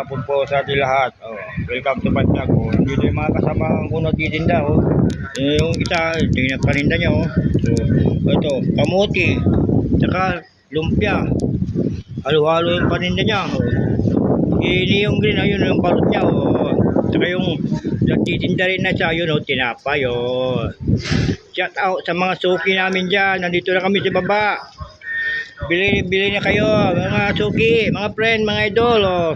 Hapon po sa ating lahat. Oh, welcome to my vlog. Oh, dito yung mga kasama ko nagtitinda. Oh. Eh, yung isa, ito yung nagparinda niya. Oh. So, ito, kamuti. Tsaka lumpia. Halo-halo yung paninda niya. Oh. Ini yung green, ayun yung balot niya. Oh. Tsaka yung nagtitinda rin na siya. Yun, oh, tinapay. Oh. Shout out sa mga suki namin dyan. Nandito na kami sa baba. Bili, bili na kayo, mga suki, mga friend, mga idol. Oh.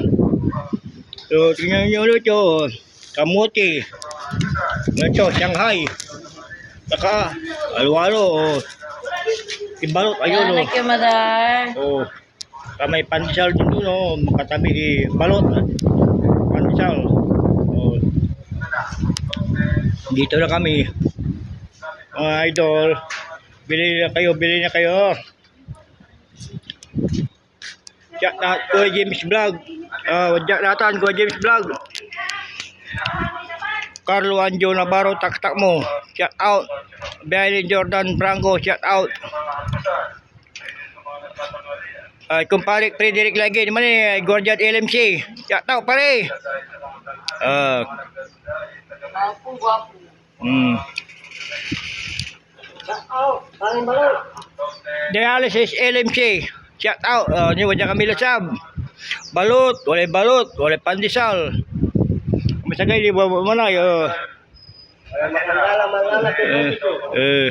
So, tingnan nyo ulit oh. Kamuti. Ito, Shanghai. Saka, alwalo. Oh. Ibalot, ayun oh. Thank you, mother. Oh. May pansal din doon oh. Makatabi, balot. Pansal. Oh. Dito na kami. Mga idol. Bili na kayo, bili na kayo. Chat na Kuya James Vlog. Ah, wadyak natin Kuya James Vlog. Carlo Anjo Navarro taktak mo. Shout out. Bailey Jordan Franco shout out. Ay, kumpare Frederick lagi naman eh, Guardian LMC. Shout out pare. Ah, gwapo. mm. Paling balot. Dialysis LMC. Shout out. Uh, ni wajah kami lasab. Balut, walay balut, walay pandesal. Masagay di ba mana yo. Eh, eh.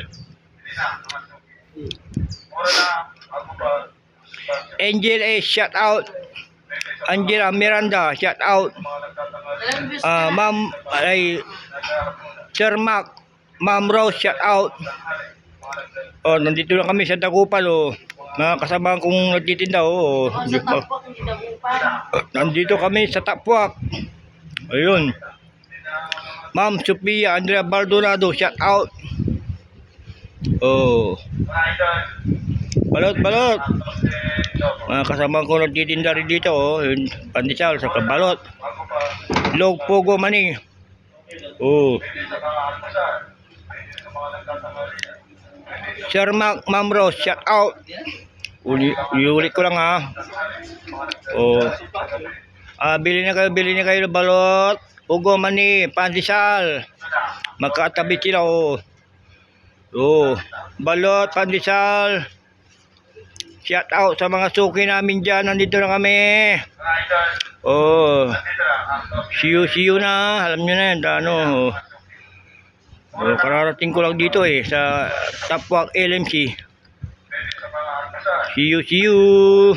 Angel A, shout out. Angela Miranda, shout out. Ah, Ma'am, ay, Sir Mac, Ma'am Rose, shout out. Oh, nandito na kami sa Dagupan, oh. Mga kasama kong nagtitinda, oh. Oh, sa hindi. Nandito kami sa Tapwak. Ayun. Ma'am Sophia Andrea Baldonado, shout out. Oh. Balot, balot. Mga kasama ko nagtitinda rin dito, oh. Yun, pandesal sa balot. Log Pogo Mani. Oh. Sir Mac Ma'am Rose, shout out. Uli, iulit ko lang ha. Oh. Ah, bili na kayo, bili na kayo ng balot. Ugo mani, pandesal. Magkatabi sila oh. Oh, balot, pandesal. Shout out sa mga suki namin dyan. Nandito na kami. Oh. See you, see you na. Alam nyo na yan. Ano. Oh. Oh, kararating ko lang dito eh. Sa Tapwak LMC. See you, see you.